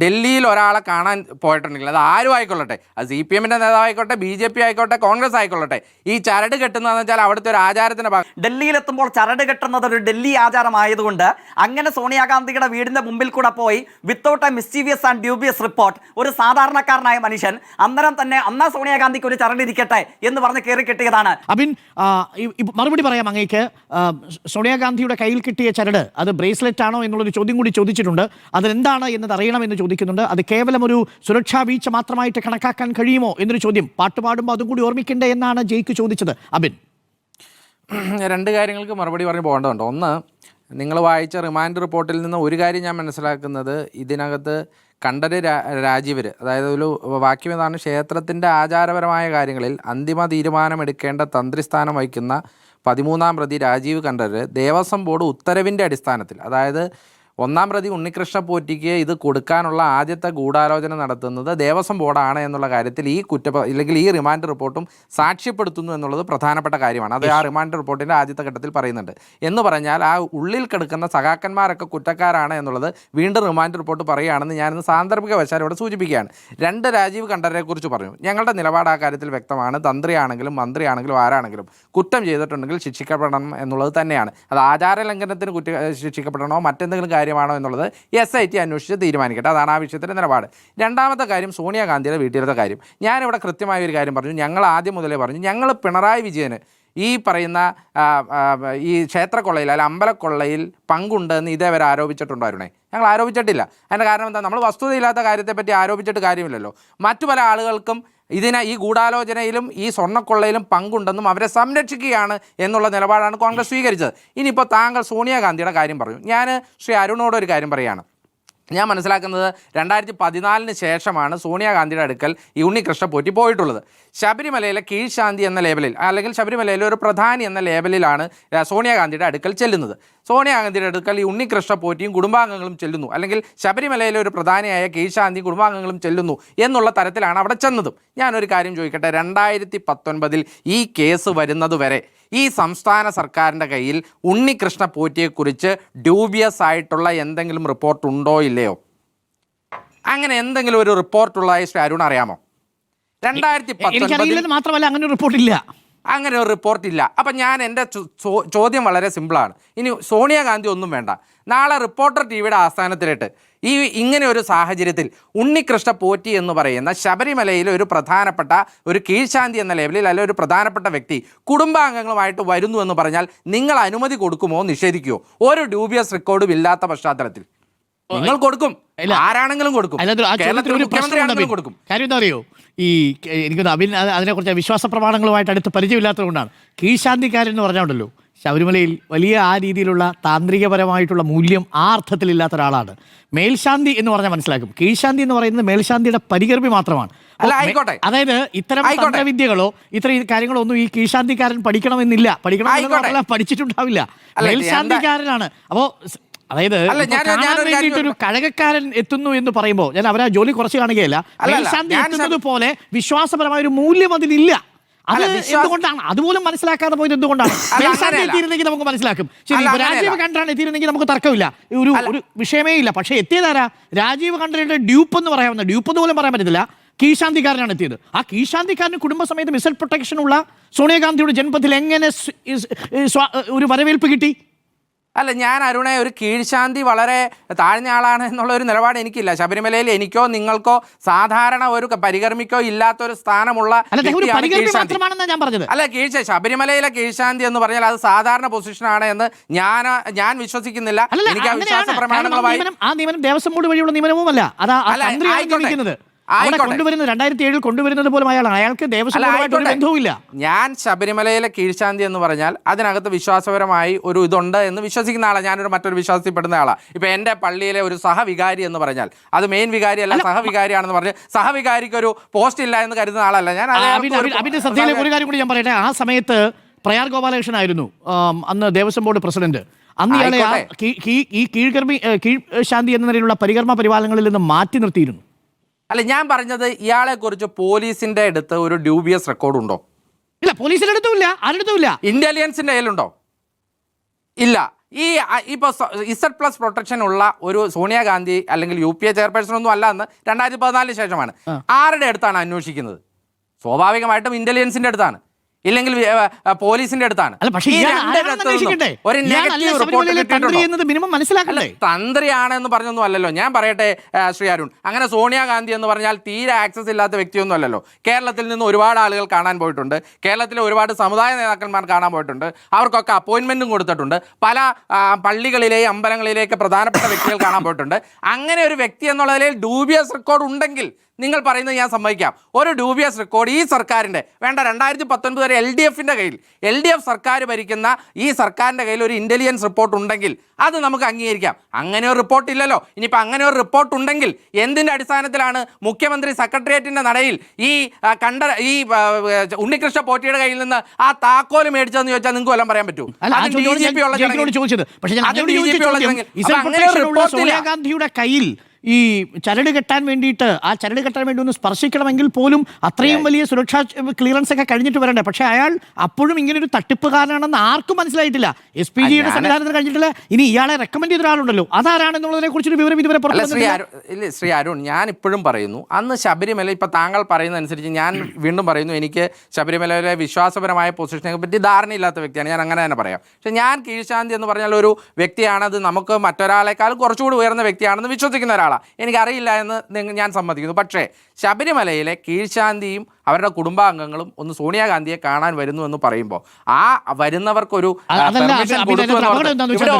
ഡൽഹിയിൽ ഒരാളെ കാണാൻ പോയിട്ടുണ്ടെങ്കിൽ അത് ആരും ആയിക്കൊള്ളട്ടെ? അത് സി പി എമ്മിന്റെ നേതാവായിക്കോട്ടെ ബി ജെ പി ആയിക്കോട്ടെ കോൺഗ്രസ് ആയിക്കൊള്ളട്ടെ. ഈ ചരട് കെട്ടുന്നതെന്ന് വെച്ചാൽ അവിടുത്തെ ഒരു ആചാരത്തിന്റെ ഭാഗം. ഡൽഹിയിലെത്തുമ്പോൾ ചരട് കെട്ടുന്നത് ഒരു ഡൽഹി ആചാരമായതുകൊണ്ട് അങ്ങനെ സോണിയാഗാന്ധിയുടെ വീടിന്റെ മുമ്പിൽ കൂടെ പോയി without a mischievous and dubious report ഒരു സാധാരണക്കാരനായ മനുഷ്യൻ അന്നേരം തന്നെ അന്നാ സോണിയാഗാന്ധിക്ക് ഒരു ചരട് ഇരിക്കട്ടെ എന്ന് പറഞ്ഞ് കയറി കെട്ടിയതാണ്. അബിൻ മറുപടി പറയാം അങ്ങേക്ക്. സോണിയാഗാന്ധിയുടെ കയ്യിൽ കിട്ടിയ ചരട് അത് ബ്രേസ്ലെറ്റ് ആണോ എന്നുള്ളൊരു ചോദ്യം കൂടി ചോദിച്ചിട്ടുണ്ട്. അതെന്താണ് എന്നത് അറിയണമെന്ന് ചോദിക്കുന്നുണ്ട്. അത് കേവലം ഒരു സുരക്ഷാ വീഴ്ച മാത്രമായിട്ട് കണക്കാക്കാൻ കഴിയുമോ എന്നൊരു ചോദ്യം. പാട്ടുപാടുമ്പോൾ അതും കൂടി ഓർമ്മിക്കണ്ടേ എന്നാണ് ജയ്ക്ക് ചോദിച്ചത്. അബിൻ. രണ്ട് കാര്യങ്ങൾക്ക് മറുപടി പറഞ്ഞ് പോകേണ്ടതുണ്ട്. ഒന്ന് നിങ്ങൾ വായിച്ച റിമാൻഡ് റിപ്പോർട്ടിൽ നിന്ന് ഒരു കാര്യം ഞാൻ മനസ്സിലാക്കുന്നത് ഇതിനകത്ത് കണ്ടര് രാ രാജീവര് അതായത് ഒരു വാക്യം ഇതാണ് ക്ഷേത്രത്തിന്റെ ആചാരപരമായ കാര്യങ്ങളിൽ അന്തിമ തീരുമാനമെടുക്കേണ്ട തന്ത്രിസ്ഥാനം വഹിക്കുന്ന പതിമൂന്നാം പ്രതി രാജീവ് കണ്ഠര് ദേവസ്വം ബോർഡ് ഉത്തരവിന്റെ അടിസ്ഥാനത്തിൽ അതായത് ഒന്നാം പ്രതി ഉണ്ണികൃഷ്ണ പോറ്റിക്ക് ഇത് കൊടുക്കാനുള്ള ആദ്യത്തെ ഗൂഢാലോചന നടത്തുന്നത് ദേവസ്വം ബോർഡാണ് എന്നുള്ള കാര്യത്തിൽ ഈ കുറ്റ ഇല്ലെങ്കിൽ ഈ റിമാൻഡ് റിപ്പോർട്ടും സാക്ഷ്യപ്പെടുത്തുന്നു എന്നുള്ളത് പ്രധാനപ്പെട്ട കാര്യമാണ്. അത് ആ റിമാൻഡ് റിപ്പോർട്ടിന്റെ ആദ്യത്തെ ഘട്ടത്തിൽ പറയുന്നുണ്ട്. എന്ന് പറഞ്ഞാൽ ആ ഉള്ളിൽ കിടക്കുന്ന സഖാക്കന്മാരൊക്കെ കുറ്റക്കാരാണ് എന്നുള്ളത് വീണ്ടും റിമാൻഡ് റിപ്പോർട്ട് പറയുകയാണെന്ന് ഞാനിന്ന് സാന്ദർഭിക വശാൽ ഇവിടെ സൂചിപ്പിക്കുകയാണ്. രണ്ട് രാജീവ് കണ്ഠരെ കുറിച്ച് പറഞ്ഞു. ഞങ്ങളുടെ നിലപാട് ആ കാര്യത്തിൽ വ്യക്തമാണ്. തന്ത്രിയാണെങ്കിലും മന്ത്രിയാണെങ്കിലും ആരാണെങ്കിലും കുറ്റം ചെയ്തിട്ടുണ്ടെങ്കിൽ ശിക്ഷിക്കപ്പെടണം എന്നുള്ളത് തന്നെയാണ്. അത് ആചാര ലംഘനത്തിന് കുറ്റ ശിക്ഷിക്കപ്പെടണോ മറ്റെന്തെങ്കിലും കാര്യമാണോ എന്നുള്ളത് എസ് ഐ ടി അന്വേഷിച്ച് തീരുമാനിക്കട്ടെ. അതാണ് ആ വിഷയത്തിന്റെ നിലപാട്. രണ്ടാമത്തെ കാര്യം സോണിയാഗാന്ധിയുടെ വീട്ടിലത്തെ കാര്യം. ഞാനിവിടെ കൃത്യമായ ഒരു കാര്യം പറഞ്ഞു. ഞങ്ങൾ ആദ്യം മുതലേ പറഞ്ഞു ഞങ്ങൾ പിണറായി വിജയന് ഈ പറയുന്ന ഈ ക്ഷേത്രക്കൊള്ളയിൽ അല്ല അമ്പലക്കൊള്ളയിൽ പങ്കുണ്ടെന്ന് ഇതേവരെ ആരോപിച്ചിട്ടുണ്ടോ അരുണേ ഞങ്ങൾ ആരോപിച്ചിട്ടില്ല. അതിന്റെ കാരണം എന്താ? നമ്മൾ വസ്തുതയില്ലാത്ത കാര്യത്തെപ്പറ്റി ആരോപിച്ചിട്ട് കാര്യമില്ലല്ലോ. മറ്റു പല ആളുകൾക്കും ഇതിനെ ഈ ഗൂഢാലോചനയിലും ഈ സ്വർണക്കൊള്ളയിലും പങ്കുണ്ടെന്നും അവരെ സംരക്ഷിക്കുകയാണ് എന്നുള്ള നിലപാടാണ് കോൺഗ്രസ് സ്വീകരിച്ചത്. ഇനിയിപ്പോൾ താങ്കൾ സോണിയാഗാന്ധിയുടെ കാര്യം പറഞ്ഞു ഞാൻ ശ്രീ അരുണോട് ഒരു കാര്യം പറയുകയാണ് ഞാൻ മനസ്സിലാക്കുന്നത് രണ്ടായിരത്തി പതിനാലിന് ശേഷമാണ് സോണിയാഗാന്ധിയുടെ അടുക്കൽ ഈ ഉണ്ണികൃഷ്ണ പോറ്റി പോയിട്ടുള്ളത്. ശബരിമലയിലെ കീഴ്ശാന്തി എന്ന ലേബലിൽ അല്ലെങ്കിൽ ശബരിമലയിലെ ഒരു പ്രധാനി എന്ന ലേബലിലാണ് സോണിയാഗാന്ധിയുടെ അടുക്കൽ ചെല്ലുന്നത്. സോണിയാഗാന്ധിയുടെ അടുക്കൽ ഈ ഉണ്ണികൃഷ്ണ പോറ്റിയും കുടുംബാംഗങ്ങളും ചെല്ലുന്നു. അല്ലെങ്കിൽ ശബരിമലയിലെ ഒരു പ്രധാനിയായ കീഴ്ശാന്തി കുടുംബാംഗങ്ങളും ചെല്ലുന്നു എന്നുള്ള തരത്തിലാണ് അവിടെ ചെന്നതും. ഞാനൊരു കാര്യം ചോദിക്കട്ടെ? രണ്ടായിരത്തി പത്തൊൻപതിൽ ഈ കേസ് വരുന്നത് വരെ ഈ സംസ്ഥാന സർക്കാരിന്റെ കയ്യിൽ ഉണ്ണികൃഷ്ണ പോറ്റിയെക്കുറിച്ച് ഡ്യൂബിയസ് ആയിട്ടുള്ള എന്തെങ്കിലും റിപ്പോർട്ട് ഉണ്ടോ ഇല്ലയോ? അങ്ങനെ എന്തെങ്കിലും ഒരു റിപ്പോർട്ടുള്ളതായി ശ്രീ അരുൺ അറിയാമോ? രണ്ടായിരത്തി പത്തൊൻപതിൽ മാത്രമല്ല അങ്ങനെ റിപ്പോർട്ട് റിപ്പോർട്ടില്ല. അങ്ങനെ ഒരു റിപ്പോർട്ടില്ല അപ്പം ഞാൻ എന്റെ ചോദ്യം വളരെ സിമ്പിളാണ് ഇനി സോണിയാഗാന്ധി ഒന്നും വേണ്ട. നാളെ റിപ്പോർട്ടർ ടി വിയുടെ ആസ്ഥാനത്തിലിട്ട് ഈ ഇങ്ങനെ ഒരു സാഹചര്യത്തിൽ ഉണ്ണികൃഷ്ണ പോറ്റി എന്ന് പറയുന്ന ശബരിമലയിലെ ഒരു പ്രധാനപ്പെട്ട ഒരു കീഴ്ശാന്തി എന്ന ലെവലിൽ അല്ലെ ഒരു പ്രധാനപ്പെട്ട വ്യക്തി കുടുംബാംഗങ്ങളുമായിട്ട് വരുന്നു എന്ന് പറഞ്ഞാൽ നിങ്ങൾ അനുമതി കൊടുക്കുമോ നിഷേധിക്കുമോ ഒരു ഡ്യൂബിയസ് റെക്കോർഡും ഇല്ലാത്ത പശ്ചാത്തലത്തിൽ. നിങ്ങൾ കൊടുക്കും. ആരാണെങ്കിലും കൊടുക്കും. അതിനകത്ത് ഒരു കൊടുക്കും. കാര്യം എന്താ അറിയോ? ഈ എനിക്ക് എനിക്കൊന്ന് അതിനെ കുറിച്ച് അതിനെക്കുറിച്ച് വിശ്വാസ പ്രമാണങ്ങളുമായിട്ട് അടുത്ത് പരിചയമില്ലാത്തതുകൊണ്ടാണ് കീഴ്ശാന്തിക്കാരൻ എന്ന് പറഞ്ഞുണ്ടല്ലോ ശബരിമലയിൽ വലിയ ആ രീതിയിലുള്ള താന്ത്രികപരമായിട്ടുള്ള മൂല്യം ആ അർത്ഥത്തിലില്ലാത്ത ഒരാളാണ്. മേൽശാന്തി എന്ന് പറഞ്ഞാൽ മനസ്സിലാക്കും. കീഴ്ശാന്തി എന്ന് പറയുന്നത് മേൽശാന്തിയുടെ പരികർമ്മി മാത്രമാണ്. അപ്പോൾ. അതായത് ഇത്തരം ആയിക്കോട്ടെ. ഇത്തരം കാര്യങ്ങളോ ഒന്നും ഈ കീഴ്ശാന്തിക്കാരൻ പഠിക്കണമെന്നില്ല. പഠിക്കണമെന്ന് ആയിക്കോട്ടെ. മാത്രമല്ല പഠിച്ചിട്ടുണ്ടാവില്ല മേൽശാന്തിക്കാരനാണ്. അപ്പോ സ്- അതായത് അല്ല, ഇപ്പോ ഞാൻ- കാണാൻ ഞാനൊരു കാര്യം വേണ്ടിയിട്ട് ഒരു കഴകക്കാരൻ എത്തുന്നു എന്ന് പറയുമ്പോൾ ഞാൻ അവരാ ജോലി കുറച്ച് കാണുകയല്ല. എത്തുന്നത് പോലെ വിശ്വാസപരമായ ഒരു മൂല്യം അതിലില്ല. അത് എന്തുകൊണ്ടാണ്? അതുപോലും മനസ്സിലാക്കാതെ പോയത് എന്തുകൊണ്ടാണ്. എത്തിയിരുന്നെങ്കിൽ നമുക്ക് മനസ്സിലാക്കും. ശരി രാജീവ്. കണ്ടാണ് എത്തിയിരുന്നെങ്കിൽ നമുക്ക് തർക്കമില്ല. ഒരു ഒരു വിഷയമേ ഇല്ല. പക്ഷേ എത്തിയതാരാ? രാജീവ് കണ്ഠരുടെ ഡ്യൂപ്പ് എന്ന് പറയാവുന്ന ഡ്യൂപ്പ് എന്ന് പോലും പറയാൻ പറ്റത്തില്ല. കീശാന്തിക്കാരനാണ് എത്തിയത്. ആ കീശാന്തിക്കാരന് കുടുംബസമയത്ത് മിസൽ പ്രൊട്ടക്ഷൻ ഉള്ള സോണിയാഗാന്ധിയുടെ ജന്മത്തിൽ എങ്ങനെ ഒരു വരവേൽപ്പ് കിട്ടി? അല്ല ഞാൻ അരുണെ ഒരു കീഴ്ശാന്തി വളരെ താഴ്ന്ന ആളാണ് എന്നുള്ള ഒരു നിലപാട് എനിക്കില്ല. ശബരിമലയിൽ എനിക്കോ നിങ്ങൾക്കോ സാധാരണ ഒരു പരികർമ്മിക്കോ ഇല്ലാത്ത ഒരു സ്ഥാനമുള്ള അല്ല കീഴ്ച കീഴ്ശ ശബരിമലയിലെ കീഴ്ശാന്തി എന്ന് പറഞ്ഞാൽ അത് സാധാരണ പൊസിഷനാണ് എന്ന് ഞാൻ ഞാൻ വിശ്വസിക്കുന്നില്ല. എനിക്ക് ആ. വിശ്വാസ പ്രമാണങ്ങളുമായി ആ നിയമനം ദേവസ്വം ബോർഡ് വഴിയുള്ള നിയമനവുമല്ല. അത് കൊണ്ടുവരുന്നത് രണ്ടായിരത്തി ഏഴിൽ കൊണ്ടുവരുന്നത് പോലും അയാൾ അയാൾക്ക് ദേവസ്വം. ബന്ധവുമില്ല. ഞാൻ ശബരിമലയിലെ കീഴ്ശാന്തി എന്ന് പറഞ്ഞാൽ അതിനകത്ത് വിശ്വാസപരമായി ഒരു ഇതുണ്ട് എന്ന് വിശ്വസിക്കുന്ന ആളാണ് ഞാനൊരു മറ്റൊരു വിശ്വാസപ്പെടുന്ന ആളാണ് ഇപ്പൊ എന്റെ പള്ളിയിലെ ഒരു സഹവികാരി എന്ന് പറഞ്ഞാൽ അത് മെയിൻ വികാരി അല്ല സഹവികാരിയാണെന്ന് പറഞ്ഞ് സഹവികാരിക്ക് ഒരു പോസ്റ്റ് ഇല്ല എന്ന് കരുതുന്ന ആളല്ല. ഞാൻ അതിന്റെ ശ്രദ്ധയിലെ ഒരു- കാര്യം കൂടി ഞാൻ പറയട്ടെ. ആ സമയത്ത് പ്രയാർ ഗോപാലകൃഷ്ണൻ ആയിരുന്നു അന്ന് ദേവസ്വം ബോർഡ് പ്രസിഡന്റ്. അന്ന് ഇയാളെ ഈ കീഴ്കർമ്മി കീഴ്ശാന്തി കീഴ് ശാന്തി എന്ന നിലയിലുള്ള പരികർമ്മ പരിപാലനങ്ങളിൽ നിന്ന് മാറ്റി നിർത്തിയിരുന്നു. അല്ല ഞാൻ പറഞ്ഞത് ഇയാളെ കുറിച്ച് പോലീസിന്റെ അടുത്ത് ഒരു ഡ്യൂബിയസ് റെക്കോർഡ് ഉണ്ടോ ഇല്ല പോലീസിന്റെ അടുത്തുമില്ല ആരുടെ അടുത്തുമില്ല ഇന്റലിജൻസിന്റെ കയ്യിലുണ്ടോ? ഇല്ല. ഈ ഇപ്പൊ ഇസഡ് പ്ലസ് പ്രൊട്ടക്ഷൻ ഉള്ള ഒരു സോണിയാഗാന്ധി അല്ലെങ്കിൽ യു പി എ ചെയർപേഴ്സൺ ഒന്നും അല്ല എന്ന് രണ്ടായിരത്തി പതിനാലിന് ശേഷമാണ്. ആരുടെ അടുത്താണ് അന്വേഷിക്കുന്നത്? സ്വാഭാവികമായിട്ടും ഇന്റലിജൻസിന്റെ അടുത്താണ്. ഇല്ലെങ്കിൽ പോലീസിന്റെ അടുത്താണ്. ഒരു നെഗറ്റീവ് റിപ്പോർട്ട് ശബരിമലയിലെ തന്ത്രി എന്നത് മിനിമം മനസ്സിലാക്കണ്ടേ? തന്ത്രിയാണ് എന്ന് പറഞ്ഞൊന്നും അല്ലല്ലോ. ഞാൻ പറയട്ടെ ശ്രീ അരുൺ. അങ്ങനെ സോണിയാഗാന്ധി എന്ന് പറഞ്ഞാൽ തീരെ ആക്സസ് ഇല്ലാത്ത വ്യക്തിയൊന്നും അല്ലല്ലോ. കേരളത്തിൽ നിന്ന് ഒരുപാട് ആളുകൾ കാണാൻ പോയിട്ടുണ്ട്. കേരളത്തിലെ ഒരുപാട് സമുദായ നേതാക്കന്മാർ കാണാൻ പോയിട്ടുണ്ട്. അവർക്കൊക്കെ അപ്പോയിന്റ്മെന്റും കൊടുത്തിട്ടുണ്ട്. പല പള്ളികളിലെയും അമ്പലങ്ങളിലേക്ക് പ്രധാനപ്പെട്ട വ്യക്തികൾ കാണാൻ പോയിട്ടുണ്ട്. അങ്ങനെ ഒരു വ്യക്തി എന്നുള്ള നിലയിൽ ഡൂബിയസ് റെക്കോർഡ് ഉണ്ടെങ്കിൽ നിങ്ങൾ പറയുന്നത് ഞാൻ സമ്മതിക്കാം. ഒരു ഡൂബിയസ് റെക്കോർഡ് ഈ സർക്കാരിന്റെ വേണ്ട രണ്ടായിരത്തി പത്തൊൻപത് വരെ എൽ ഡി എഫിന്റെ കയ്യിൽ. എൽ ഡി എഫ് സർക്കാർ ഭരിക്കുന്ന ഈ സർക്കാരിന്റെ കയ്യിൽ ഒരു ഇന്റലിജൻസ് റിപ്പോർട്ട് ഉണ്ടെങ്കിൽ അത് നമുക്ക് അംഗീകരിക്കാം. അങ്ങനെ ഒരു റിപ്പോർട്ട് ഇല്ലല്ലോ. ഇനിയിപ്പോൾ അങ്ങനെ ഒരു റിപ്പോർട്ട് ഉണ്ടെങ്കിൽ എന്തിന്റെ അടിസ്ഥാനത്തിലാണ് മുഖ്യമന്ത്രി സെക്രട്ടേറിയറ്റിന്റെ നടയിൽ ഈ കണ്ട ഈ ഉണ്ണികൃഷ്ണ പോറ്റിയുടെ കയ്യിൽ നിന്ന് ആ താക്കോൽ മേടിച്ചതെന്ന് ചോദിച്ചാൽ നിങ്ങൾക്ക് വല്ലതും പറയാൻ അപ്പോൾ അങ്ങനെ ഇല്ല. കയ്യിൽ ഈ ചരട് കെട്ടാൻ വേണ്ടിയിട്ട് ആ ചരട് കെട്ടാൻ വേണ്ടി ഒന്ന് സ്പർശിക്കണമെങ്കിൽ പോലും അത്രയും വലിയ സുരക്ഷാ ക്ലിയറൻസ് ഒക്കെ കഴിഞ്ഞിട്ട് വരണ്ടേ? പക്ഷേ അയാൾ അപ്പോഴും ഇങ്ങനെ ഒരു തട്ടിപ്പുകാരനാണെന്ന് ആർക്കും മനസ്സിലായിട്ടില്ല. എസ് പി ജിയുടെ സംവിധാനത്തിന് കഴിഞ്ഞിട്ടില്ല. ഇനി ഇയാളെ റെക്കമെൻഡ് ചെയ്ത ഒരാളുണ്ടല്ലോ അതാരാണെന്നുള്ളതിനെ കുറിച്ചൊരു വിവരം ഇതുവരെ ഇല്ല ശ്രീ അരുൺ ഞാൻ ഇപ്പോഴും പറയുന്നു. അന്ന് ശബരിമല ഇപ്പൊ താങ്കൾ പറയുന്ന അനുസരിച്ച് ഞാൻ വീണ്ടും പറയുന്നു എനിക്ക് ശബരിമലയിലെ വിശ്വാസപരമായ പൊസിഷനെ പറ്റി ധാരണയില്ലാത്ത വ്യക്തിയാണ്. ഞാൻ അങ്ങനെ തന്നെ പറയാം. പക്ഷെ ഞാൻ കീഴ്ശാന്തി എന്ന് പറഞ്ഞാൽ ഒരു വ്യക്തിയാണ്. അത് നമുക്ക് മറ്റൊരാളെക്കാൾ കുറച്ചുകൂടി ഉയർന്ന വ്യക്തിയാണെന്ന് വിശ്വസിക്കുന്ന ഒരാളാണ് എനിക്കറിയില്ല എന്ന് നിങ്ങൾ ഞാൻ സമ്മതിക്കുന്നു. പക്ഷേ ശബരിമലയിലെ കീഴ്ശാന്തിയും അവരുടെ കുടുംബാംഗങ്ങളും ഒന്ന് സോണിയാഗാന്ധിയെ കാണാൻ വരുന്നു എന്ന് പറയുമ്പോൾ ആ വരുന്നവർക്കൊരു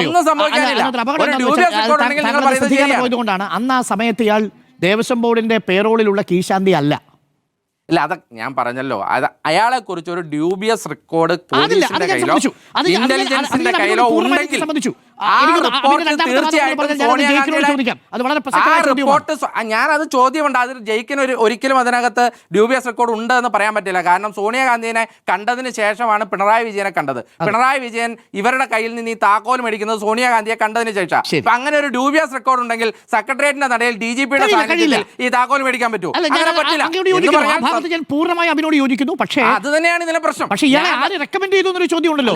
ഒന്നും സംഭവിക്കാനില്ല. അന്ന് ആ സമയത്ത് ഇയാൾ ദേവസ്വം ബോർഡിന്റെ പേരോളിലുള്ള കീശാന്തി അല്ല. അല്ല അത് ഞാൻ പറഞ്ഞല്ലോ. അത് അയാളെ കുറിച്ച് ഒരു ഡ്യൂബിയസ് റെക്കോർഡ് പോലീസിന്റെ കയ്യിലോ ഇന്റലിജൻസിന്റെ കയ്യിലോ ഉണ്ടെങ്കിൽ ഞാനത് ചോദ്യമുണ്ട്. അതിൽ ജയിക്കിന് ഒരു ഒരിക്കലും അതിനകത്ത് ഡ്യൂബിയസ് റെക്കോർഡ് ഉണ്ട് എന്ന് പറയാൻ പറ്റില്ല. കാരണം സോണിയാഗാന്ധിനെ കണ്ടതിന് ശേഷമാണ് പിണറായി വിജയനെ കണ്ടത്. പിണറായി വിജയൻ ഇവരുടെ കയ്യിൽ നിന്ന് ഈ താക്കോൽ മേടിക്കുന്നത് സോണിയാഗാന്ധിയെ കണ്ടതിന് ശേഷം. അപ്പൊ അങ്ങനെ ഒരു ഡ്യൂബിയസ് റെക്കോർഡ് ഉണ്ടെങ്കിൽ സെക്രട്ടേറിയറ്റിന്റെ നടയിൽ ഡി ജി പിയുടെ സാന്നിധ്യത്തിൽ ഈ താക്കോൽ മേടിക്കാൻ പറ്റുമോ ഞാൻ പൂർണമായി യോജിക്കുന്നു. പക്ഷേ അത് തന്നെയാണ് ഇതിലെ പ്രശ്നം. പക്ഷേ ഇയാളെ ഞാൻ- ആര് റെക്കമെൻഡ് ചെയ്തു എന്നൊരു ചോദ്യം ഉണ്ടല്ലോ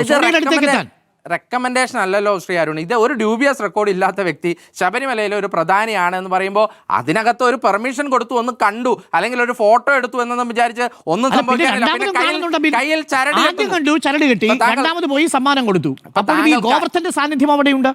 റെക്കമെൻഡേഷൻ അല്ലല്ലോ ശ്രീ അരുൺ. ഇത് ഒരു ഡ്യൂബിയസ് റെക്കോർഡ് ഇല്ലാത്ത വ്യക്തി ശബരിമലയിലെ ഒരു പ്രധാനിയാണ് എന്ന് പറയുമ്പോൾ അതിനകത്ത് ഒരു പെർമിഷൻ കൊടുത്തു ഒന്ന് കണ്ടു. അല്ലെങ്കിൽ ഒരു ഫോട്ടോ എടുത്തു എന്നൊന്നും വിചാരിച്ച് ഒന്നും സംഭവിക്കാനില്ല. കയ്യിൽ ചരട് കെട്ടി. രണ്ടാമത് പോയി സമ്മാനം കൊടുത്തു. ഗോവർദ്ധന്റെ സാന്നിധ്യം അവിടെയുണ്ട്?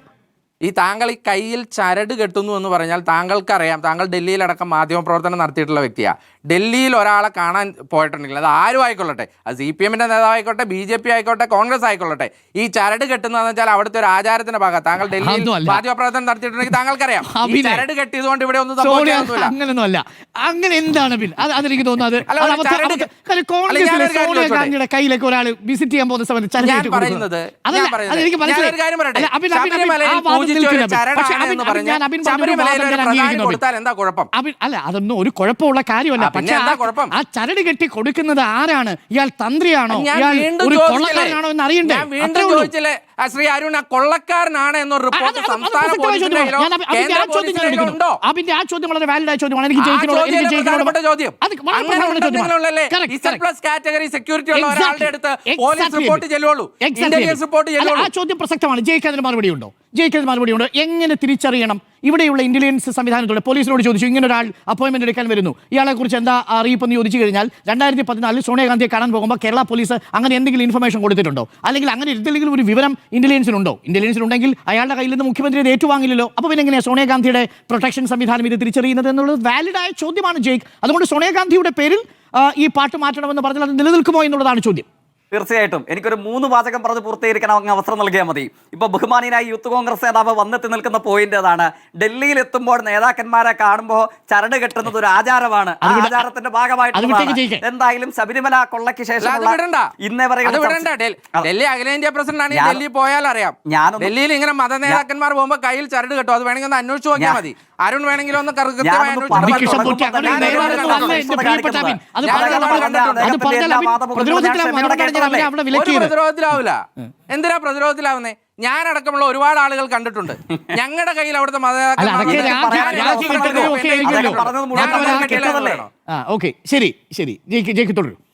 ഈ താങ്കൾ ഈ കയ്യിൽ ചരട് കെട്ടുന്നു എന്ന് പറഞ്ഞാൽ താങ്കൾക്കറിയാം. താങ്കൾ ഡൽഹിയിലടക്കം മാധ്യമപ്രവർത്തനം നടത്തിയിട്ടുള്ള വ്യക്തിയാണ് ഡൽഹിയിൽ ഒരാളെ കാണാൻ പോയിട്ടുണ്ടെങ്കിൽ അത് ആരും ആയിക്കൊള്ളട്ടെ. അത് സി പി എമ്മിന്റെ നേതാവായിക്കോട്ടെ ബി ജെ പി ആയിക്കോട്ടെ കോൺഗ്രസ് ആയിക്കൊള്ളട്ടെ. ഈ ചരട് കെട്ടുന്നതെന്ന് വെച്ചാൽ അവിടുത്തെ ഒരു ആചാരത്തിന്റെ ഭാഗം. താങ്കൾ ഡൽഹിയിൽ. മാധ്യമപ്രവർത്തനം നടത്തിയിട്ടുണ്ടെങ്കിൽ താങ്കൾക്കറിയാം. ഈ ചരട് കെട്ടിയതുകൊണ്ട് ഇവിടെ ഒന്നും സോണിയ സംഭവിക്കാനൊന്നുമില്ല. അങ്ങനെയൊന്നും അല്ല. അങ്ങനെ എന്താണ് അത് അതെനിക്ക് തോന്നുന്നത് കയ്യിലേക്ക് ഒരാൾ വിസിറ്റ് ചെയ്യാൻ പോകുന്ന സമയത്ത്. പറയുന്നത് അല്ല, അതൊന്നും ഒരു കുഴപ്പമുള്ള കാര്യമല്ല. പക്ഷെ ആ- ചരട് കെട്ടി കൊടുക്കുന്നത് ആരാണ്? ഇയാൾ തന്ത്രിയാണോ? ഇയാൾ ഒരു? കൊള്ളക്കാരനാണോ എന്ന് അറിയണ്ടേ? ശ്രീ അരുൺ ആ കൊള്ളക്കാരനാണ് എന്നൊരു റിപ്പോർട്ട് സംസ്ഥാന പ്രസക്തമായ പോലീസിന്റെ ഞാൻ കേന്ദ്ര ആ ചോദ്യം ഞാൻ പോലീസിന്റെ ഉണ്ടോ അബിന്റെ ആ ചോദ്യം വളരെ വാലിഡ് ആയ ചോദ്യമാണ്. എനിക്ക് പ്രധാനപ്പെട്ട ചോദ്യം. അത് വളരെ അങ്ങനെ ചോദ്യമാണ്. ഉണ്ടെങ്കിലല്ലേ Correct, പ്ലസ് കാറ്റഗറി സെക്യൂരിറ്റി ഉള്ള. ഒരാളുടെ അടുത്ത് പോലീസ് റിപ്പോർട്ട് ചെല്ലുള്ളൂ. ഇന്റലിജൻസ് റിപ്പോർട്ട് ചെല്ലുള്ളൂ ആ ചോദ്യം പ്രസക്തമാണ്. ജയിക്കാതിന് മറുപടി ഉണ്ടോ ജയിക്കാതിന് മറുപടി ഉണ്ടോ എങ്ങനെ തിരിച്ചറിയണം? ഇവിടെയുള്ള ഇന്റലിജൻസ് സംവിധാനത്തോടെ പോലീസിനോട് ചോദിച്ചു ഇങ്ങനെ ഒരാൾ അപ്പോയിന്റ്മെന്റ് എടുക്കാൻ വരുന്നു. ഇയാളെക്കുറിച്ച് എന്താ അറിയിപ്പ് എന്ന് ചോദിച്ചു കഴിഞ്ഞാൽ രണ്ടായിരത്തി പതിനാലിൽ സോണിയാഗാന്ധിയെ കാണാൻ പോകുമ്പോൾ കേരള പോലീസ് അങ്ങനെ എന്തെങ്കിലും ഇൻഫർമേഷൻ കൊടുത്തിട്ടുണ്ടോ? അല്ലെങ്കിൽ അങ്ങനെ എന്തെങ്കിലും ഒരു വിവരം ഇന്റലിജൻസിനുണ്ടോ ഇന്റലിജൻസിൽ ഉണ്ടെങ്കിൽ അയാളുടെ കയ്യിൽ നിന്ന് മുഖ്യമന്ത്രി അത് ഏറ്റുവാങ്ങില്ലല്ലോ. അപ്പോൾ പിന്നെ എങ്ങനെയാണ് സോണിയാഗാന്ധിയുടെ പ്രൊട്ടക്ഷൻ സംവിധാനം ഇത് തിരിച്ചറിയുന്നത് എന്നുള്ളത് വാലിഡ് ആയ ചോദ്യമാണ് ജയിക്ക്. അതുകൊണ്ട് സോണിയാഗാന്ധിയുടെ പേരിൽ ഈ പാട്ട് മാറ്റണമെന്ന് പറഞ്ഞാൽ അത് നിലനിൽക്കുമോ എന്നുള്ളതാണ് ചോദ്യം. തീർച്ചയായിട്ടും. എനിക്കൊരു മൂന്ന് വാചകം പറഞ്ഞ് പൂർത്തീകരിക്കാൻ അങ്ങ് അവസരം നൽകിയാൽ മതി. ഇപ്പൊ ബഹുമാനിയായ യൂത്ത് കോൺഗ്രസ് നേതാവ് വന്നെത്തി നിൽക്കുന്ന പോയിന്റ് അതാണ് ഡൽഹിയിൽ എത്തുമ്പോൾ നേതാക്കന്മാരെ കാണുമ്പോൾ ചരട് കെട്ടുന്നത് ഒരു ആചാരമാണ്. ആ ആചാരത്തിന്റെ ഭാഗമായിട്ട് എന്തായാലും ശബരിമല കൊള്ളയ്ക്ക് ശേഷം ഇന്നേ വരെ ഡൽഹി അഖിലേന്ത്യാ പ്രസിഡന്റ് ആണ് ഞാൻ- ഡൽഹി പോയാൽ അറിയാം ഞാൻ ഡൽഹിയിൽ ഇങ്ങനെ മത നേതാക്കന്മാർ പോകുമ്പോൾ കയ്യിൽ ചരട് കെട്ടും. അത് വേണമെങ്കിൽ ഒന്ന് അന്വേഷിച്ച് നോക്കിയാൽ മതി. അരുൺ വേണമെങ്കിൽ ഒന്ന് പ്രതിരോധത്തിലാവില്ല. എന്തിനാ പ്രതിരോധത്തിലാവുന്നേ? ഞാൻ അടക്കമുള്ള ഒരുപാട് ആളുകൾ കണ്ടിട്ടുണ്ട്. ഞങ്ങളുടെ കയ്യിൽ അവിടുത്തെ ഓക്കെ ശരി ശരി. ജയിക്ക് തുടരും.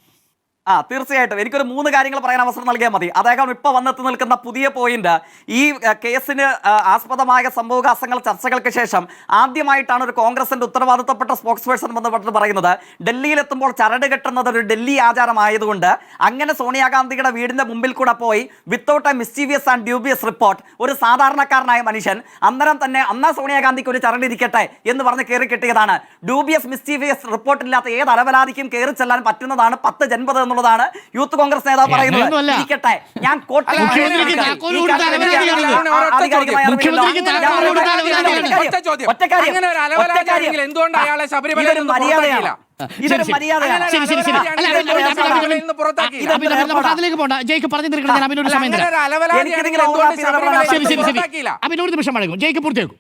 ആ തീർച്ചയായിട്ടും. എനിക്കൊരു മൂന്ന് കാര്യങ്ങൾ പറയാൻ അവസരം നൽകിയാൽ മതി. അദ്ദേഹം ഇപ്പൊ വന്നെത്തി നിൽക്കുന്ന പുതിയ പോയിന്റ് ഈ കേസിന് ആസ്പദമായ സംഭവകാസങ്ങൾ ചർച്ചകൾക്ക് ശേഷം ആദ്യമായിട്ടാണ് ഒരു കോൺഗ്രസിന്റെ ഉത്തരവാദിത്തപ്പെട്ട സ്പോക്സ് പേഴ്സൺ ബന്ധപ്പെട്ട് പറയുന്നത്. ഡൽഹിയിലെത്തുമ്പോൾ ചരട് കെട്ടുന്നത് ഒരു ഡൽഹി ആചാരമായതുകൊണ്ട് അങ്ങനെ സോണിയാഗാന്ധിയുടെ വീടിന്റെ മുമ്പിൽ കൂടെ പോയി without a mysterious and dubious report ഒരു സാധാരണക്കാരനായ മനുഷ്യൻ അന്നേരം തന്നെ അന്നാ സോണിയാഗാന്ധിക്ക് ഒരു ചരട് ഇരിക്കട്ടെ എന്ന് പറഞ്ഞ് കയറി കിട്ടിയതാണ്. ഡ്യൂബിയസ് മിസ്റ്റീവിയസ് റിപ്പോർട്ട് ഇല്ലാത്ത ഏത് അലവലാതിക്കും കയറി ചെല്ലാൻ പറ്റുന്നതാണ് പത്ത് ജൻപത് എന്നുള്ളതാണ് യൂത്ത് കോൺഗ്രസ് നേതാവ് പറയുന്നത് ഇരിക്കട്ടെ ഞാൻ കോട്ട് മുഖ്യമന്ത്രിക്ക് ഈ താക്കോൽ കാര്യത്തിൽ കൊടുത്ത എനിക്ക് അലവലാതിയാണ്. ആ- ആധികാരികമായ മുഖ്യമന്ത്രിക്ക് അറിവില്ല. താക്കോൽ കൊടുത്ത ഞാൻ- അലവലാതിയാണ്. ഒറ്റ ഒറ്റ ചോദ്യം. ഒറ്റ കാര്യം. അങ്ങനെ ഒരു ഒറ്റ അലവലാതിയാണെങ്കിൽ അയാളെ ശബരിമലയിൽ ഇതൊരു നിന്ന് മര്യാദയാണ് പുറത്താക്കിയില്ല? ഇതൊരു ശരി, ശരി. ശരി ശരി ശരി അല്ല അബിൻ, അബിൻ, അബിൻ, അബിൻ, അബിൻ, നിന്ന് പുറത്താക്കിയില്ല. ഇത് അബിൻ, അബിൻ, അതിലേക്ക് പോണ്ട ജയ്ക്ക് പറഞ്ഞു തീർക്കണം ഞാൻ സമയം നിമിഷം വഴങ്ങും ജയ്ക്ക് പൂർത്തിയാക്കും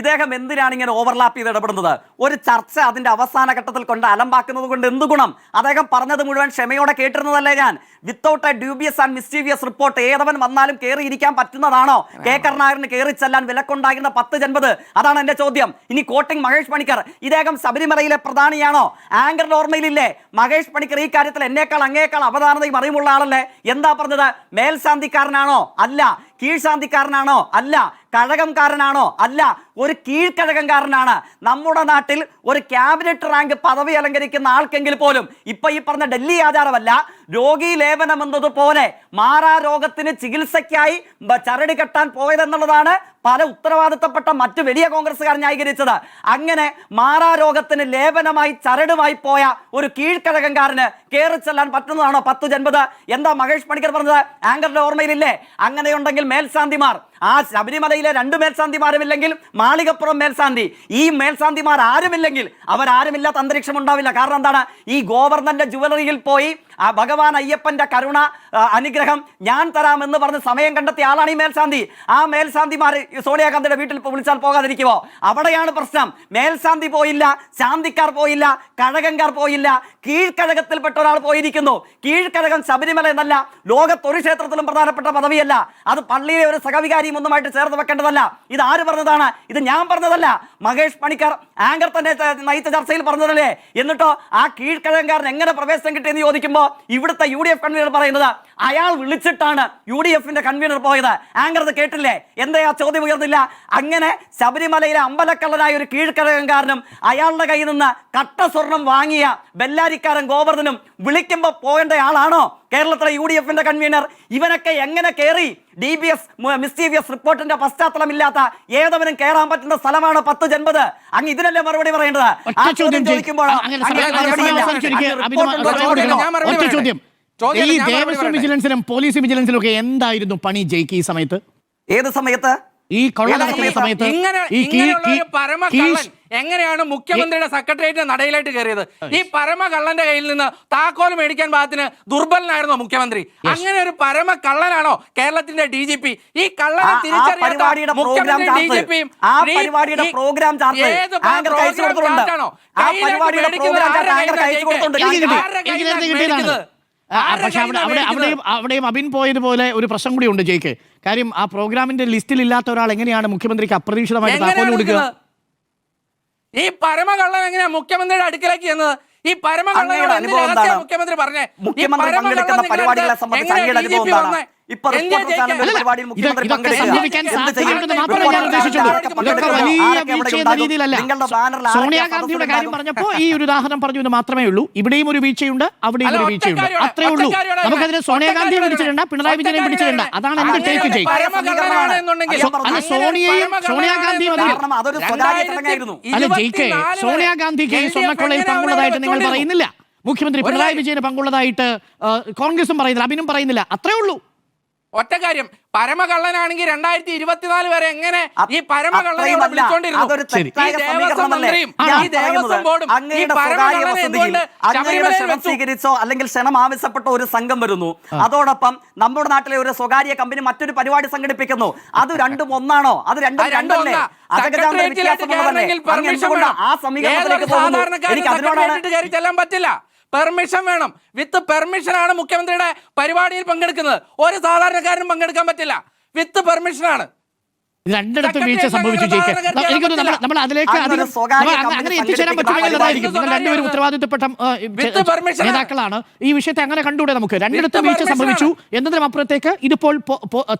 ഇദ്ദേഹം എന്തിനാണ് ഇങ്ങനെ ഓവർലാപ്പ് ചെയ്ത് ഇടപെടുന്നത്? ഒരു ചർച്ച അതിന്റെ അവസാന ഘട്ടത്തിൽ കൊണ്ട് അലമ്പാക്കുന്നത് കൊണ്ട് എന്ത് ഗുണം? അദ്ദേഹം പറഞ്ഞത് മുഴുവൻ ക്ഷമയോടെ കേട്ടിരുന്നതല്ലേ ഞാൻ. Without a dubious and mysterious report ഏതവൻ വന്നാലും കയറിയിരിക്കാൻ പറ്റുന്നതാണോ? കെ കരുണാകരന് കയറി ചെല്ലാൻ വിലക്കുണ്ടായിരുന്ന പത്ത് ജൻപത്. അതാണ് എന്റെ ചോദ്യം. ഇനി കോട്ടിംഗ് മഹേഷ് പണിക്കർ ഇദ്ദേഹം ശബരിമലയിലെ പ്രധാനിയാണോ? ആങ്കർ ഓർമ്മയിലില്ലേ? മഹേഷ് പണിക്കർ ഈ കാര്യത്തിൽ എന്നേക്കാൾ അങ്ങേക്കാൾ അവധാനതയും അറിവുള്ള ആളല്ലേ? എന്താ പറഞ്ഞത്? മേൽശാന്തിക്കാരനാണോ? അല്ല. കീഴ്ശാന്തിക്കാരനാണോ? അല്ല. കഴകംകാരനാണോ? അല്ല. ഒരു കീഴ്ക്കഴകംകാരനാണ് നമ്മുടെ നാട്ടിൽ ഒരു ക്യാബിനറ്റ് റാങ്ക് പദവി അലങ്കരിക്കുന്ന ആൾക്കെങ്കിൽ പോലും ഇപ്പൊ ഈ പറഞ്ഞ ഡൽഹി ആചാരമല്ല രോഗീ ലേപനം എന്നതുപോലെ മാറാ രോഗത്തിന് ചികിത്സയ്ക്കായി ചരടി കെട്ടാൻ പോയതെന്നുള്ളതാണ് പല ഉത്തരവാദിത്തപ്പെട്ട മറ്റു വലിയ കോൺഗ്രസ്സുകാർ ന്യായീകരിച്ചത്. അങ്ങനെ മാറാ രോഗത്തിന് ലേപനമായി ചരടുമായി പോയ ഒരു കീഴ്ക്കഴകംകാരന് കയറി ചെല്ലാൻ പറ്റുന്നതാണോ പത്ത് ജൻപത് എന്താ മഹേഷ് പണിക്കർ പറഞ്ഞത്? ആങ്കറിന്റെ ഓർമ്മയിലില്ലേ? അങ്ങനെയുണ്ടെങ്കിൽ മേൽശാന്തിമാർ ആ ശബരിമലയിലെ രണ്ട് മേൽശാന്തിമാരുമില്ലെങ്കിൽ മാളികപ്പുറം മേൽശാന്തി. ഈ മേൽശാന്തിമാർ ആരുമില്ലെങ്കിൽ അവരാരുമില്ലാത്ത അന്തരീക്ഷം ഉണ്ടാവില്ല. കാരണം എന്താണ്? ഈ ഗോവർദ്ധന്റെ ജുവലറിയിൽ പോയി ആ ഭഗവാൻ അയ്യപ്പന്റെ കരുണ അനുഗ്രഹം ഞാൻ തരാമെന്ന് പറഞ്ഞ് സമയം കണ്ടെത്തിയ ആളാണ് ഈ മേൽശാന്തി. ആ മേൽശാന്തിമാർ സോണിയാഗാന്ധിയുടെ വീട്ടിൽ വിളിച്ചാൽ പോകാതിരിക്കുമോ അവിടെയാണ് പ്രശ്നം. മേൽശാന്തി പോയില്ല ശാന്തിക്കാർ പോയില്ല കഴകങ്കാർ പോയില്ല കീഴ്ക്കഴകത്തിൽപ്പെട്ട ഒരാൾ പോയിരിക്കുന്നു. കീഴ്ക്കഴകം ശബരിമല എന്നല്ല ലോകത്തൊരു ക്ഷേത്രത്തിലും പ്രധാനപ്പെട്ട പദവിയല്ല. അത് പള്ളിയിലെ ഒരു സഹവികാരിയും ഒന്നുമായിട്ട് ചേർത്ത് വെക്കേണ്ടതല്ല. ഇത് ആര് പറഞ്ഞതാണ്? ഇത് ഞാൻ പറഞ്ഞതല്ല. മഹേഷ് പണിക്കർ ആങ്കർ തന്നെ നയിച്ച ചർച്ചയിൽ പറഞ്ഞതല്ലേ? എന്നിട്ടോ ആ കീഴ്ക്കഴകംകാരൻ എങ്ങനെ പ്രവേശനം കിട്ടിയെന്ന് ചോദിക്കുമ്പോൾ ഇവിടുത്തെ യു ഡി എഫ് കൺവീനർ പറയുന്നത് അയാൾ വിളിച്ചിട്ടാണ് യു ഡി എഫിന്റെ കൺവീനർ പോയത്. ആങ്കർ അത് കേട്ടില്ലേ? എന്താ ആ ചോദ്യം ഉയർന്നില്ല? അങ്ങനെ ശബരിമലയിലെ അമ്പലക്കള്ളനായ ഒരു കീഴ്ക്കഴകാരനും അയാളുടെ കയ്യിൽ നിന്ന് കട്ട സ്വർണം വാങ്ങിയ ബെല്ലാരിക്കാരൻ ഗോവർദ്ധനും വിളിക്കുമ്പോൾ പോകേണ്ട ആളാണോ? കേരളത്തിലെ യു ഡി എഫിന്റെ കൺവീനർ. ഇവനൊക്കെ എങ്ങനെ കയറി ഡി ബി എസ് മിസ്റ്റീവിയസ് റിപ്പോർട്ടിന്റെ പശ്ചാത്തലമില്ലാത്ത ഏതവനും കയറാൻ പറ്റുന്ന സ്ഥലമാണ് പത്ത് ജൻപത്. അങ്ങ് ഇതിനല്ലേ മറുപടി പറയേണ്ടത്? ചോദ്യം ചോദ്യം ഈ ദേവസ്വം പറയട്ടെ. പോലീസ് വിജിലൻസിലും ഒക്കെ എന്തായിരുന്നു പണി ജയിക്ക് ഈ സമയത്ത്? ഏത് സമയത്ത്? ഈ കൊള്ള നടക്കുന്ന സമയത്ത്? ഈ എങ്ങനെയാണ് മുഖ്യമന്ത്രിയുടെ സെക്രട്ടേറിയറ്റ് നടയിലായിട്ട് കയറിയത്? ഈ പരമ കള്ളന്റെ കയ്യിൽ നിന്ന് താക്കോൽ മേടിക്കാൻ പാകത്തിന് ദുർബലനായിരുന്നോ മുഖ്യമന്ത്രി? അങ്ങനെ ഒരു പരമ കള്ളനാണോ കേരളത്തിന്റെ ഡി ജി പി ഈ കള്ളനെ തിരിച്ചറിയാത്ത പ്രോഗ്രാം മുഖ്യമന്ത്രി ഡി ജി പിയും ഏത് പക്ഷെ അവിടെ അവിടെ അവിടെയും? അവിടെയും അബിൻ പോയതുപോലെ ഒരു പ്രശ്നം കൂടി ഉണ്ട് ജയ്ക്ക്. കാര്യം ആ പ്രോഗ്രാമിന്റെ ലിസ്റ്റിൽ ഇല്ലാത്ത ഒരാൾ എങ്ങനെയാണ് മുഖ്യമന്ത്രിക്ക് അപ്രതീക്ഷിതമായിട്ട് താക്കോൽ കൊടുക്കുക? ഈ പരമകള്ളൻ എങ്ങനെയാ മുഖ്യമന്ത്രിയുടെ അടുക്കലേക്ക് ചെന്നത് ഈ പരമകള്ളനോട്? മുഖ്യമന്ത്രി പറഞ്ഞേ ഈ മുഖ്യമന്ത്രി പരമകള്ളൻ പങ്കെടുക്കുന്ന പരിപാടികളെ സംബന്ധിച്ച് അങ്ങയുടെ അനുഭവം? ഇപ്പൊ പരിപാടിയിൽ മുഖ്യമന്ത്രി സോണിയാഗാന്ധിയുടെ കാര്യം? പറഞ്ഞപ്പോ ഈ ഒരു ഉദാഹരണം പറഞ്ഞു എന്ന് മാത്രമേ ഉള്ളൂ. ഇവിടെയും ഒരു വീഴ്ചയുണ്ട് അവിടെയും ഒരു വീഴ്ചയുണ്ട്. അത്രേ ഉള്ളൂ. നമുക്കതിന് സോണിയാഗാന്ധിയെ പിടിച്ചിട്ടുണ്ട് പിണറായി വിജയനെ പിടിച്ചിട്ടുണ്ട് അതാണ് എന്റെ ടേക്ക് ചെയ്യും അല്ല, സോണിയയും സോണിയാഗാന്ധിയും. അല്ല. ജയിക്കെ. സോണിയാഗാന്ധിക്ക് ഈ സ്വർണക്കൊള്ളയിൽ പങ്കുള്ളതായിട്ട് നിങ്ങൾ പറയുന്നില്ല. മുഖ്യമന്ത്രി പിണറായി വിജയന് പങ്കുള്ളതായിട്ട് കോൺഗ്രസും പറയുന്നില്ല അബിനും പറയുന്നില്ല. അത്രേ ഉള്ളൂ. ഒറ്റ കാര്യം പരമകള്ളനാണെങ്കിൽ രണ്ടായിരത്തി ഇരുപത്തിനാല് വരെ എങ്ങനെ ഈ പരമകള്ളനെ സ്വീകരിച്ചോ അല്ലെങ്കിൽ ക്ഷണം ആവശ്യപ്പെട്ട ഒരു സംഘം വരുന്നു. അതോടൊപ്പം നമ്മുടെ നാട്ടിലെ ഒരു സ്വകാര്യ കമ്പനി മറ്റൊരു പരിപാടി സംഘടിപ്പിക്കുന്നു. അത് രണ്ടും ഒന്നാണോ? അത് രണ്ടും രണ്ടും രണ്ടല്ലേ? ആ സമീകരണത്തിലേക്ക് എനിക്ക് അതിനോടാണ് പെർമിഷൻ വേണം. വിത്ത് പെർമിഷൻ ആണ് മുഖ്യമന്ത്രിയുടെ പരിപാടിയിൽ പങ്കെടുക്കുന്നത്. ഒരു സാധാരണക്കാരനും പങ്കെടുക്കാൻ പറ്റില്ല. വിത്ത് പെർമിഷൻ ആണ്. രണ്ടിടത്ത് വീഴ്ച സംഭവിച്ചു എനിക്കൊന്ന് നമ്മൾ നമ്മൾ അതിലേക്ക് അങ്ങനെ അധികം എത്തിച്ചേരാൻ പറ്റുമെന്നുള്ളതായിരിക്കും നിങ്ങൾ രണ്ടുപേരും ഉത്തരവാദിത്തപ്പെട്ട. നേതാക്കളാണ്. ഈ വിഷയത്തെ അങ്ങനെ കണ്ടുകൂടെ നമുക്ക്? രണ്ടിടത്ത് വീഴ്ച സംഭവിച്ചു. എന്നതിനും അപ്പുറത്തേക്ക് ഇതിപ്പോൾ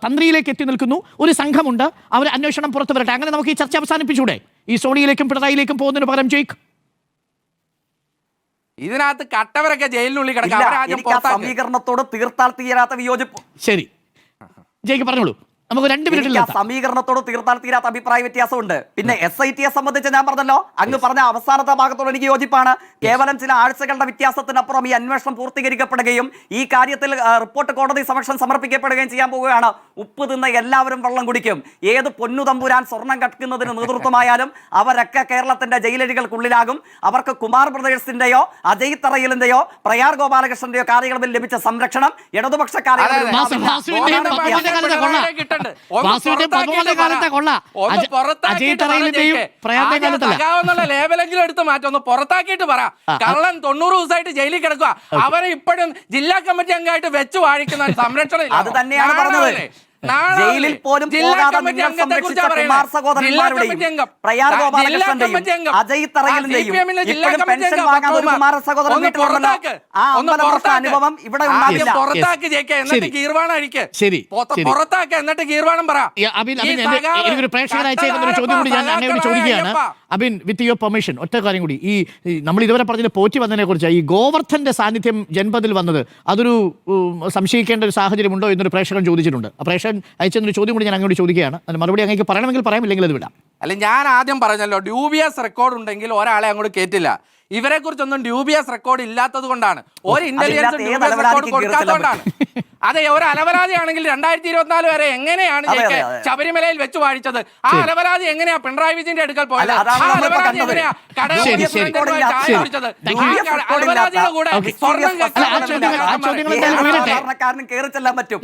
തന്ത്രിയിലേക്ക് എത്തി നിൽക്കുന്നു. ഒരു സംഘമുണ്ട്. അവർ അന്വേഷണം പുറത്തു വരട്ടെ അങ്ങനെ നമുക്ക് ഈ ചർച്ച അവസാനിപ്പിച്ചൂടെ? ഈ സോണിയിലേക്കും പിണറായിലേക്കും പോകുന്നതിന് പകരം ജയിക്ക്? ഇതിനകത്ത് കട്ടവരൊക്കെ ജയിലിനുള്ളിൽ കിടക്കാം. സമീകരണത്തോട് തീർത്താൽ തീരാത്ത വിയോജിപ്പ്. ശരി. ജയിക്ക് പറഞ്ഞോളൂ. നമുക്ക് രണ്ട് മിനിറ്റ് സമീകരണത്തോട് തീർത്താൽ തീരാത്ത അഭിപ്രായ വ്യത്യാസമുണ്ട്. പിന്നെ എസ് ഐ ടിയെ സംബന്ധിച്ച് ഞാൻ പറഞ്ഞല്ലോ അങ്ങ് പറഞ്ഞ അവസാനത്തെ ഭാഗത്തോട് എനിക്ക് യോജിപ്പാണ്. കേവലം ചില ആഴ്ചകളുടെ വ്യത്യാസത്തിനപ്പുറം ഈ അന്വേഷണം പൂർത്തീകരിക്കപ്പെടുകയും ഈ കാര്യത്തിൽ റിപ്പോർട്ട് കോടതി സമക്ഷം സമർപ്പിക്കപ്പെടുകയും ചെയ്യാൻ പോവുകയാണ്. ഉപ്പ് തിന്ന എല്ലാവരും വെള്ളം കുടിക്കും. ഏത് പൊന്നുതമ്പുരാൻ സ്വർണം കടക്കുന്നതിന് നേതൃത്വമായാലും അവരൊക്കെ കേരളത്തിന്റെ ജയിലഴികൾക്കുള്ളിലാകും അവർക്ക് കുമാർ ബ്രദേഴ്സിന്റെയോ അജയ് തറയിലിന്റെയോ പ്രയാർ ഗോപാലകൃഷ്ണന്റെയോ കാര്യങ്ങളിൽ ലഭിച്ച സംരക്ഷണം ഇടതുപക്ഷ കാലത്തെ കൊള്ള. ലേബലെങ്കിലും എടുത്ത് മാറ്റം. ഒന്ന് പുറത്താക്കിയിട്ട് പറ. കള്ളൻ തൊണ്ണൂറ് ദിവസമായിട്ട് ജയിലിൽ കിടക്കുക അവരെ ഇപ്പോഴും ജില്ലാ കമ്മിറ്റി അംഗമായിട്ട് വെച്ച് വാഴിക്കുന്ന ഒരു സംരക്ഷണം അത് തന്നെയാണ്? പറഞ്ഞത്. ജയിലിൽ പോലും പോകാതെ നിങ്ങൾ സംരക്ഷിച്ച. കുമാർ സഹോദരന്മാരുടെയും. പ്രയാർ ഗോപാലകൃഷ്ണന്റെയും. അജയ് തറയിലിന്റെയും ഇപ്പോഴും പെൻഷൻ ഒരു. കുമാര സഹോദരൻ വീട്ടിലുണ്ടല്ലോ. ആ അനുഭവം ഇവിടെ ഉണ്ടാവില്ല. എന്നിട്ട് കീർവാണം ശരി, എന്നിട്ട് പറ എനിക്കൊരു പ്രേക്ഷകർ ചോദ്യം കൂടി ഞാൻ ചോദിക്കുകയാണ്. അബിൻ വിത്ത് യുവർ പെർമിഷൻ ഒറ്റ കാര്യം കൂടി. ഈ നമ്മൾ ഇതുവരെ പറഞ്ഞതിന് പോറ്റി വന്നതിനെ കുറിച്ച് ഈ ഗോവർദ്ധന്റെ സാന്നിധ്യം ജൻപതിൽ വന്നത് അതൊരു സംശയിക്കേണ്ട ഒരു സാഹചര്യമുണ്ടോ എന്നൊരു പ്രേക്ഷകൻ ചോദിച്ചിട്ടുണ്ട്. ആ പ്രേക്ഷകൻ അയച്ചെന്നൊരു ചോദ്യം കൂടി ഞാൻ അങ്ങോട്ട് ചോദിക്കുകയാണ്. അതിന് മറുപടി അങ്ങേക്ക് പറയണമെങ്കിൽ പറയാം ഇല്ലെങ്കിൽ അത് വിടാം. അല്ല ഞാൻ ആദ്യം പറഞ്ഞല്ലോ ഡ്യൂബിയസ് റെക്കോർഡ് ഉണ്ടെങ്കിൽ ഒരാളെ അങ്ങോട്ട് കേറ്റില്ല. ഇവരെ കുറിച്ചൊന്നും ഡ്യൂബിയസ് റെക്കോർഡ് ഇല്ലാത്തത് കൊണ്ടാണ്. ഒരു ഇന്റലിജൻസ് ഡ്യൂബിയസ് റെക്കോർഡ് കൊടുക്കാത്തതുകൊണ്ടാണ് അതെ ഒരു ആണെങ്കിൽ രണ്ടായിരത്തി ഇരുപത്തിനാല് വരെ എങ്ങനെയാണ് ജയിക്ക്. ശബരിമലയിൽ വെച്ച് വാഴിച്ചത്? ആ അലവലാതി എങ്ങനെയാ പിണറായി വിജയന്റെ അടുക്കൽ പോയത്? ആ. എങ്ങനെയാ. ചായ കുടിച്ചത് കൂടെ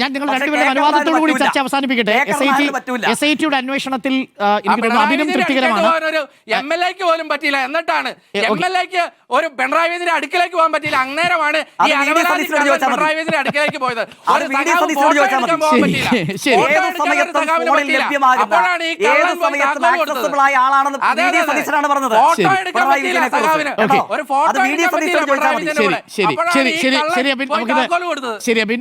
ഞാൻ നിങ്ങൾ. അനുവാദത്തോടു കൂടി ചർച്ച അവസാനിപ്പിക്കട്ടെ. കെ. എസ് ഐ ടി കരുണാകരന് പറ്റൂല. എസ് ഐ ടിയുടെ അന്വേഷണത്തിൽ തൃപ്തികരമാണ്. എം എൽ എക്ക് പോലും പറ്റിയില്ല. എന്നിട്ടാണ് എം എൽ എക്ക് ഒരു പിണറായി വിജയന്റെ അടുക്കലേക്ക് പോകാൻ പറ്റിയില്ല. അന്നേരമാണ് ഈ മതി. പിണറായി വിജയന്റെ അടുക്കലേക്ക് പോയത്. ശരി, ശരി. ശരി. ശരി അബിൻ നമുക്കിത് ശരി അബിൻ